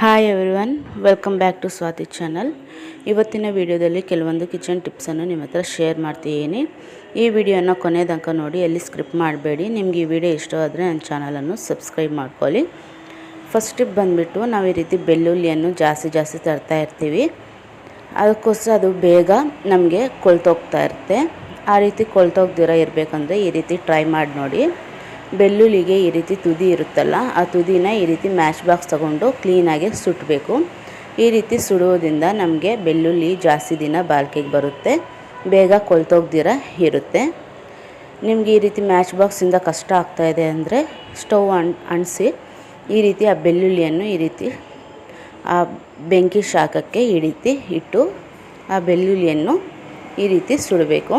Hi everyone welcome back to Swati channel ಇವತ್ತಿನ ವಿಡಿಯೋದಲ್ಲಿ ಕೆಲವೊಂದು ಕಿಚನ್ ಟಿಪ್ಸನ್ನು ನಿಮ್ಮ ಹತ್ರ ಶೇರ್ ಮಾಡ್ತಿದ್ದೀನಿ. ಈ ವಿಡಿಯೋನ ಕೊನೆ ತನಕ ನೋಡಿ ಎಲ್ಲಿ ಸ್ಕ್ರಿಪ್ಟ್ ಮಾಡಬೇಡಿ. ನಿಮ್ಗೆ ಈ ವಿಡಿಯೋ ಇಷ್ಟ ಆದರೆ ನನ್ನ ಚಾನಲನ್ನು ಸಬ್ಸ್ಕ್ರೈಬ್ ಮಾಡ್ಕೊಳ್ಳಿ. ಫಸ್ಟ್ ಟಿಪ್ ಬಂದುಬಿಟ್ಟು, ನಾವು ಈ ರೀತಿ ಬೆಳ್ಳುಳ್ಳಿಯನ್ನು ಜಾಸ್ತಿ ಜಾಸ್ತಿ ತರ್ತಾ ಇರ್ತೀವಿ. ಅದಕ್ಕೋಸ್ಕರ ಅದು ಬೇಗ ನಮಗೆ ಕೊಳ್ತೋಗ್ತಾ ಇರುತ್ತೆ. ಆ ರೀತಿ ಕೊಳ್ತೋಗ್ದಿರ ಇರಬೇಕಂದ್ರೆ ಈ ರೀತಿ ಟ್ರೈ ಮಾಡಿ ನೋಡಿ. ಬೆಳ್ಳುಳ್ಳಿಗೆ ಈ ರೀತಿ ತುದಿ ಇರುತ್ತಲ್ಲ, ಆ ತುದಿನ ಈ ರೀತಿ ಮ್ಯಾಚ್ ಬಾಕ್ಸ್ ತಗೊಂಡು ಕ್ಲೀನಾಗಿ ಸುಟ್ಟಬೇಕು ಈ ರೀತಿ ಸುಡುವುದರಿಂದ ನಮಗೆ ಬೆಳ್ಳುಳ್ಳಿ ಜಾಸ್ತಿ ದಿನ ಬಾಳ್ಕೆಗೆ ಬರುತ್ತೆ, ಬೇಗ ಕೊಳ್ತೋಗ್ದಿರ ಇರುತ್ತೆ. ನಿಮಗೆ ಈ ರೀತಿ ಮ್ಯಾಚ್ ಬಾಕ್ಸಿಂದ ಕಷ್ಟ ಆಗ್ತಾಯಿದೆ ಅಂದರೆ ಸ್ಟವ್ ಅಣ್ ಅಂಟಿಸಿ ಈ ರೀತಿ ಆ ಬೆಳ್ಳುಳ್ಳಿಯನ್ನು ಈ ರೀತಿ ಆ ಬೆಂಕಿ ಶಾಖಕ್ಕೆ ಈ ರೀತಿ ಇಟ್ಟು ಆ ಬೆಳ್ಳುಳ್ಳಿಯನ್ನು ಈ ರೀತಿ ಸುಡಬೇಕು.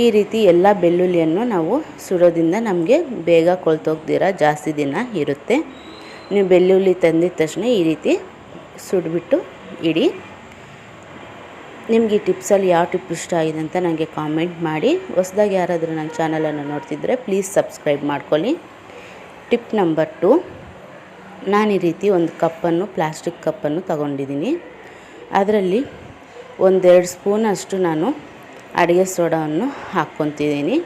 ಈ ರೀತಿ ಎಲ್ಲ ಬೆಳ್ಳುಳ್ಳಿಯನ್ನು ನಾವು ಸುಡೋದ್ರಿಂದ ನಮಗೆ ಬೇಗ ಕೊಳ್ತೋಗ್ದಿರ ಜಾಸ್ತಿ ದಿನ ಇರುತ್ತೆ. ನೀವು ಬೆಳ್ಳುಳ್ಳಿ ತಂದಿದ ತಕ್ಷಣ ಈ ರೀತಿ ಸುಡ್ಬಿಟ್ಟು ಇಡಿ. ನಿಮಗೆ ಈ ಟಿಪ್ಸಲ್ಲಿ ಯಾವ ಟಿಪ್ ಇಷ್ಟ ಆಗಿದೆ ಅಂತ ನನಗೆ ಕಾಮೆಂಟ್ ಮಾಡಿ. ಹೊಸದಾಗಿ ಯಾರಾದರೂ ನನ್ನ ಚಾನಲನ್ನು ನೋಡ್ತಿದ್ರೆ ಪ್ಲೀಸ್ ಸಬ್ಸ್ಕ್ರೈಬ್ ಮಾಡ್ಕೊಳ್ಳಿ. ಟಿಪ್ ನಂಬರ್ ಟು, ನಾನು ಈ ರೀತಿ ಒಂದು ಕಪ್ಪನ್ನು, ಪ್ಲಾಸ್ಟಿಕ್ ಕಪ್ಪನ್ನು ತಗೊಂಡಿದ್ದೀನಿ. ಅದರಲ್ಲಿ ಒಂದೆರಡು ಸ್ಪೂನಷ್ಟು ನಾನು ಅಡುಗೆ ಸೋಡಾವನ್ನು ಹಾಕ್ಕೊತಿದ್ದೀನಿ.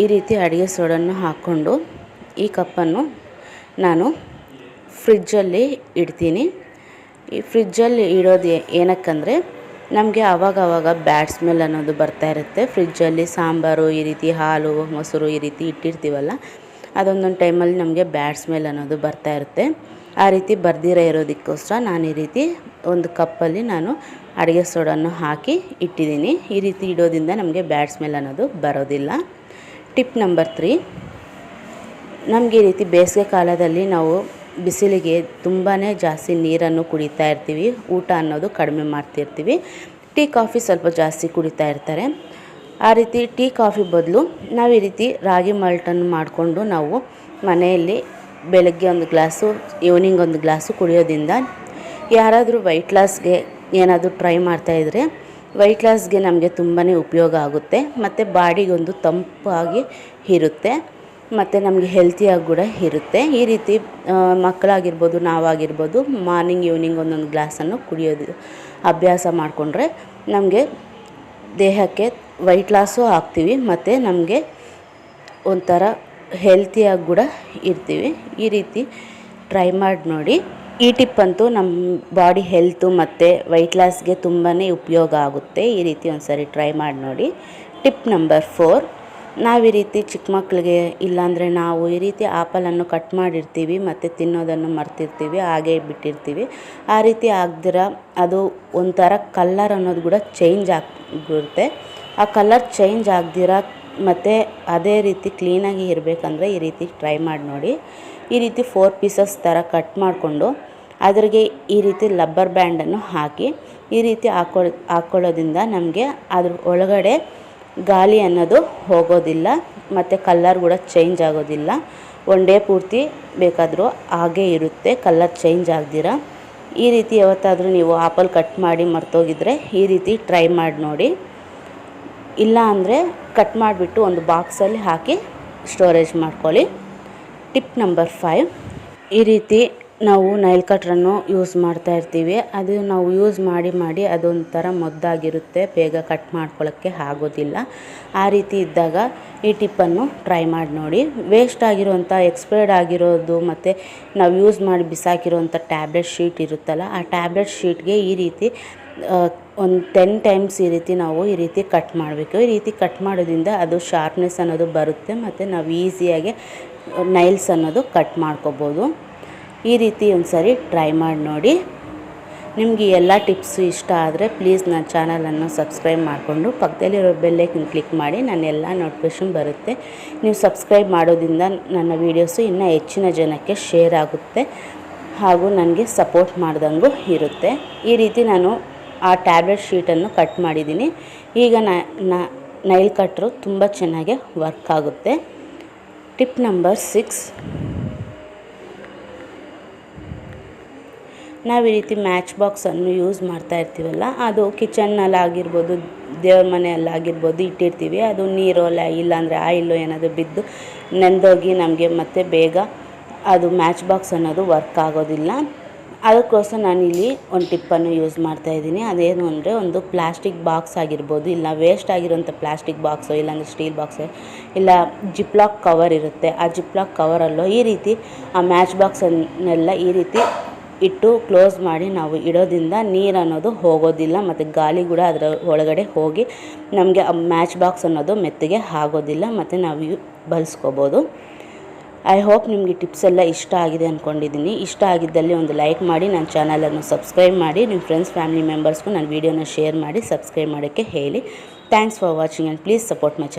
ಈ ರೀತಿ ಅಡುಗೆ ಸೋಡನ್ನು ಹಾಕ್ಕೊಂಡು ಈ ಕಪ್ಪನ್ನು ನಾನು ಫ್ರಿಜ್ಜಲ್ಲಿ ಇಡ್ತೀನಿ. ಈ ಫ್ರಿಜ್ಜಲ್ಲಿ ಇಡೋದು ಏನಕ್ಕಂದರೆ ನಮಗೆ ಆವಾಗ ಆವಾಗ ಬ್ಯಾಡ್ ಸ್ಮೆಲ್ ಅನ್ನೋದು ಬರ್ತಾ ಇರುತ್ತೆ. ಫ್ರಿಜ್ಜಲ್ಲಿ ಸಾಂಬಾರು, ಈ ರೀತಿ ಹಾಲು, ಮೊಸರು ಈ ರೀತಿ ಇಟ್ಟಿರ್ತೀವಲ್ಲ, ಅದೊಂದೊಂದು ಟೈಮಲ್ಲಿ ನಮಗೆ ಬ್ಯಾಡ್ ಸ್ಮೆಲ್ ಅನ್ನೋದು ಬರ್ತಾ ಇರುತ್ತೆ. ಆ ರೀತಿ ಬರ್ದಿರೋ ಇರೋದಕ್ಕೋಸ್ಕರ ನಾನು ಈ ರೀತಿ ಒಂದು ಕಪ್ಪಲ್ಲಿ ನಾನು ಅಡುಗೆ ಸೋಡನ್ನು ಹಾಕಿ ಇಟ್ಟಿದ್ದೀನಿ. ಈ ರೀತಿ ಇಡೋದ್ರಿಂದ ನಮಗೆ ಬ್ಯಾಡ್ ಸ್ಮೆಲ್ ಅನ್ನೋದು ಬರೋದಿಲ್ಲ. Tip number three. ನಮಗೆ ಈ ರೀತಿ ಬೇಸಿಗೆ ಕಾಲದಲ್ಲಿ ನಾವು ಬಿಸಿಲಿಗೆ ತುಂಬಾ ಜಾಸ್ತಿ ನೀರನ್ನು ಕುಡಿತಾ ಇರ್ತೀವಿ. ಊಟ ಅನ್ನೋದು ಕಡಿಮೆ ಮಾಡ್ತಿರ್ತೀವಿ. ಟೀ ಕಾಫಿ ಸ್ವಲ್ಪ ಜಾಸ್ತಿ ಕುಡಿತಾ ಇರ್ತಾರೆ. ಆ ರೀತಿ ಟೀ ಕಾಫಿ ಬದಲು ನಾವು ಈ ರೀತಿ ರಾಗಿ ಮಾಲ್ಟನ್ನು ಮಾಡಿಕೊಂಡು ನಾವು ಮನೆಯಲ್ಲಿ ಬೆಳಗ್ಗೆ ಒಂದು ಗ್ಲಾಸು, ಈವ್ನಿಂಗ್ ಒಂದು ಗ್ಲಾಸು ಕುಡಿಯೋದ್ರಿಂದ ಯಾರಾದರೂ ವೈಟ್ ಲಾಸ್ಗೆ ಏನಾದರೂ ಟ್ರೈ ಮಾಡ್ತಾಯಿದ್ರೆ ವೈಟ್ ಲಾಸ್ಗೆ ನಮಗೆ ತುಂಬಾ ಉಪಯೋಗ ಆಗುತ್ತೆ. ಮತ್ತು ಬಾಡಿಗೊಂದು ತಂಪಾಗಿ ಇರುತ್ತೆ. ಮತ್ತು ನಮಗೆ ಹೆಲ್ತಿಯಾಗಿ ಕೂಡ ಇರುತ್ತೆ. ಈ ರೀತಿ ಮಕ್ಕಳಾಗಿರ್ಬೋದು, ನಾವಾಗಿರ್ಬೋದು ಮಾರ್ನಿಂಗ್ ಈವ್ನಿಂಗ್ ಒಂದೊಂದು ಗ್ಲಾಸನ್ನು ಕುಡಿಯೋದು, ಅಭ್ಯಾಸ ಮಾಡಿಕೊಂಡ್ರೆ ನಮಗೆ ದೇಹಕ್ಕೆ ವೈಟ್ ಲಾಸು ಆಗ್ತೀವಿ. ಮತ್ತು ನಮಗೆ ಒಂಥರ ಹೆಲ್ತಿಯಾಗಿ ಕೂಡ ಇರ್ತೀವಿ. ಈ ರೀತಿ ಟ್ರೈ ಮಾಡಿ ನೋಡಿ. ಈ ಟಿಪ್ ಅಂತೂ ನಮ್ಮ ಬಾಡಿ ಹೆಲ್ತು ಮತ್ತು ವೈಟ್ ಲಾಸ್ಗೆ ತುಂಬಾ ಉಪಯೋಗ ಆಗುತ್ತೆ. ಈ ರೀತಿ ಒಂದು ಸರಿ ಟ್ರೈ ಮಾಡಿ ನೋಡಿ. ಟಿಪ್ ನಂಬರ್ ಫೋರ್, ನಾವು ಈ ರೀತಿ ಚಿಕ್ಕ ಮಕ್ಕಳಿಗೆ ಇಲ್ಲಾಂದರೆ ನಾವು ಈ ರೀತಿ ಆಪಲನ್ನು ಕಟ್ ಮಾಡಿರ್ತೀವಿ, ಮತ್ತು ತಿನ್ನೋದನ್ನು ಮರ್ತಿರ್ತೀವಿ, ಹಾಗೆ ಬಿಟ್ಟಿರ್ತೀವಿ. ಆ ರೀತಿ ಆಗದಿರ ಅದು ಒಂಥರ ಕಲ್ಲರ್ ಅನ್ನೋದು ಕೂಡ ಚೇಂಜ್ ಆಗಿರುತ್ತೆ ಆ ಕಲರ್ ಚೇಂಜ್ ಆಗದಿರ ಮತ್ತು ಅದೇ ರೀತಿ ಕ್ಲೀನಾಗಿ ಇರಬೇಕಂದ್ರೆ ಈ ರೀತಿ ಟ್ರೈ ಮಾಡಿ ನೋಡಿ. ಈ ರೀತಿ ಫೋರ್ ಪೀಸಸ್ ಥರ ಕಟ್ ಮಾಡಿಕೊಂಡು ಅದ್ರಿಗೆ ಈ ರೀತಿ ಲಬ್ಬರ್ ಬ್ಯಾಂಡನ್ನು ಹಾಕಿ ಈ ರೀತಿ ಹಾಕೊಳ್ ಹಾಕ್ಕೊಳ್ಳೋದ್ರಿಂದ ನಮಗೆ ಅದ್ರ ಒಳಗಡೆ ಗಾಳಿ ಅನ್ನೋದು ಹೋಗೋದಿಲ್ಲ ಮತ್ತು ಕಲ್ಲರ್ ಕೂಡ ಚೇಂಜ್ ಆಗೋದಿಲ್ಲ. ಒನ್ ಡೇ ಪೂರ್ತಿ ಬೇಕಾದರೂ ಹಾಗೇ ಇರುತ್ತೆ ಕಲ್ಲರ್ ಚೇಂಜ್ ಆಗ್ದಿರ. ಈ ರೀತಿ ಯಾವತ್ತಾದರೂ ನೀವು ಆಪಲ್ ಕಟ್ ಮಾಡಿ ಮರ್ತೋಗಿದ್ರೆ ಈ ರೀತಿ ಟ್ರೈ ಮಾಡಿ ನೋಡಿ. ಇಲ್ಲ ಅಂದರೆ ಕಟ್ ಮಾಡಿಬಿಟ್ಟು ಒಂದು ಬಾಕ್ಸಲ್ಲಿ ಹಾಕಿ ಸ್ಟೋರೇಜ್ ಮಾಡ್ಕೊಳ್ಳಿ. ಟಿಪ್ ನಂಬರ್ ಫೈವ್ ಈ ರೀತಿ ನಾವು ನೈಲ್ ಕಟ್ರನ್ನು ಯೂಸ್ ಮಾಡ್ತಾ ಇರ್ತೀವಿ. ಅದು ನಾವು ಯೂಸ್ ಮಾಡಿ ಮಾಡಿ ಅದೊಂಥರ ಮೊದ್ದಾಗಿರುತ್ತೆ. ಬೇಗ ಕಟ್ ಮಾಡ್ಕೊಳ್ಳೋಕ್ಕೆ ಆಗೋದಿಲ್ಲ. ಆ ರೀತಿ ಇದ್ದಾಗ ಈ ಟಿಪ್ಪನ್ನು ಟ್ರೈ ಮಾಡಿ ನೋಡಿ. ವೇಸ್ಟ್ ಆಗಿರುವಂಥ ಎಕ್ಸ್ಪೈರ್ಡ್ ಆಗಿರೋದು ಮತ್ತು ನಾವು ಯೂಸ್ ಮಾಡಿ ಬಿಸಾಕಿರೋಂಥ ಟ್ಯಾಬ್ಲೆಟ್ ಶೀಟ್ ಇರುತ್ತಲ್ಲ, ಆ ಟ್ಯಾಬ್ಲೆಟ್ ಶೀಟ್ಗೆ ಈ ರೀತಿ ಒಂದು ಟೆನ್ ಟೈಮ್ಸ್ ಈ ರೀತಿ ನಾವು ಈ ರೀತಿ ಕಟ್ ಮಾಡಬೇಕು. ಈ ರೀತಿ ಕಟ್ ಮಾಡೋದ್ರಿಂದ ಅದು ಶಾರ್ಪ್ನೆಸ್ ಅನ್ನೋದು ಬರುತ್ತೆ ಮತ್ತು ನಾವು ಈಸಿಯಾಗಿ ನೈಲ್ಸ್ ಅನ್ನೋದು ಕಟ್ ಮಾಡ್ಕೋಬೋದು. ಈ ರೀತಿ ಒಂದು ಸರಿ ಟ್ರೈ ಮಾಡಿ ನೋಡಿ. ನಿಮಗೆ ಎಲ್ಲ ಟಿಪ್ಸು ಇಷ್ಟ ಆದರೆ ಪ್ಲೀಸ್ ನನ್ನ ಚಾನಲನ್ನು ಸಬ್ಸ್ಕ್ರೈಬ್ ಮಾಡಿಕೊಂಡು ಪಕ್ಕದಲ್ಲಿರೋ ಬೆಲ್ಲೈಕನ್ ಕ್ಲಿಕ್ ಮಾಡಿ ನಾನು ಎಲ್ಲ ನೋಟಿಫಿಕೇಷನ್ ಬರುತ್ತೆ. ನೀವು ಸಬ್ಸ್ಕ್ರೈಬ್ ಮಾಡೋದ್ರಿಂದ ನನ್ನ ವೀಡಿಯೋಸು ಇನ್ನೂ ಹೆಚ್ಚಿನ ಜನಕ್ಕೆ ಶೇರ್ ಆಗುತ್ತೆ ಹಾಗೂ ನನಗೆ ಸಪೋರ್ಟ್ ಮಾಡ್ದಂಗೂ ಇರುತ್ತೆ. ಈ ರೀತಿ ನಾನು ಆ ಟ್ಯಾಬ್ಲೆಟ್ ಶೀಟನ್ನು ಕಟ್ ಮಾಡಿದ್ದೀನಿ. ಈಗ ನೈಲ್ ಕಟ್ರು ತುಂಬ ಚೆನ್ನಾಗಿ ವರ್ಕ್ ಆಗುತ್ತೆ. Tip number six. ನಾವು ಈ ರೀತಿ ಮ್ಯಾಚ್ ಬಾಕ್ಸನ್ನು ಯೂಸ್ ಮಾಡ್ತಾ ಇರ್ತೀವಲ್ಲ, ಅದು ಕಿಚನ್ನಲ್ಲಿ ಆಗಿರ್ಬೋದು ದೇವ್ರ ಮನೆಯಲ್ಲಾಗಿರ್ಬೋದು ಇಟ್ಟಿರ್ತೀವಿ. ಅದು ನೀರು ಅಲ್ಲ ಇಲ್ಲಾಂದರೆ ಆಯಿಲು ಏನಾದರೂ ಬಿದ್ದು ನೆಂದೋಗಿ ನಮಗೆ ಮತ್ತೆ ಬೇಗ ಅದು ಮ್ಯಾಚ್ ಬಾಕ್ಸ್ ಅನ್ನೋದು ವರ್ಕ್ ಆಗೋದಿಲ್ಲ. ಅದಕ್ಕೋಸ್ಕರ ನಾನಿಲ್ಲಿ ಒಂದು ಟಿಪ್ಪನ್ನು ಯೂಸ್ ಮಾಡ್ತಾ ಇದ್ದೀನಿ. ಅದೇನು ಅಂದರೆ ಒಂದು ಪ್ಲಾಸ್ಟಿಕ್ ಬಾಕ್ಸ್ ಆಗಿರ್ಬೋದು, ಇಲ್ಲ ವೇಸ್ಟ್ ಆಗಿರೋಂಥ ಪ್ಲಾಸ್ಟಿಕ್ ಬಾಕ್ಸು ಇಲ್ಲಾಂದರೆ ಸ್ಟೀಲ್ ಬಾಕ್ಸು ಇಲ್ಲ ಜಿಪ್ಲಾಕ್ ಕವರ್ ಇರುತ್ತೆ. ಆ ಜಿಪ್ಲಾಕ್ ಕವರಲ್ಲೋ ಈ ರೀತಿ ಆ ಮ್ಯಾಚ್ ಬಾಕ್ಸನ್ನೆಲ್ಲ ಈ ರೀತಿ ಇಟ್ಟು ಕ್ಲೋಸ್ ಮಾಡಿ ನಾವು ಇಡೋದ್ರಿಂದ ನೀರು ಅನ್ನೋದು ಹೋಗೋದಿಲ್ಲ ಮತ್ತು ಗಾಳಿ ಕೂಡ ಅದರ ಒಳಗಡೆ ಹೋಗಿ ನಮಗೆ ಮ್ಯಾಚ್ ಬಾಕ್ಸ್ ಅನ್ನೋದು ಮೆತ್ತಗೆ ಆಗೋದಿಲ್ಲ ಮತ್ತು ನಾವು ಬಳಸ್ಕೋಬೋದು ಐ ಹೋಪ್ ನಿಮಗೆ ಟಿಪ್ಸ್ ಎಲ್ಲ ಇಷ್ಟ ಆಗಿದೆ ಅಂದ್ಕೊಂಡಿದ್ದೀನಿ ಇಷ್ಟ ಆಗಿದ್ದಲ್ಲಿ ಒಂದು ಲೈಕ್ ಮಾಡಿ, ನನ್ನ ಚಾನಲನ್ನು ಸಬ್ಸ್ಕ್ರೈಬ್ ಮಾಡಿ, ನಿಮ್ಮ ಫ್ರೆಂಡ್ಸ್ ಫ್ಯಾಮಿಲಿ ಮೆಂಬರ್ಸ್ಗೂ ನನ್ನ ವೀಡಿಯೋನ ಶೇರ್ ಮಾಡಿ, ಸಬ್ಸ್ಕ್ರೈಬ್ ಮಾಡೋಕ್ಕೆ ಹೇಳಿ. Thanks for watching and please support my channel